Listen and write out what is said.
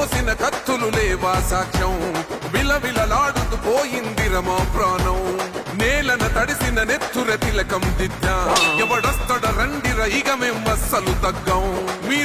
కోసిన కత్తులు లేవా సాక్ష్యం? విలవిలలాడుతూ పోయింది రమా ప్రాణం. నేలన తడిసిన నెత్తుర తిలకం దిద్దా. ఎవడొస్తడ రండిర ఇక మేం అస్సలు తగ్గం. మీ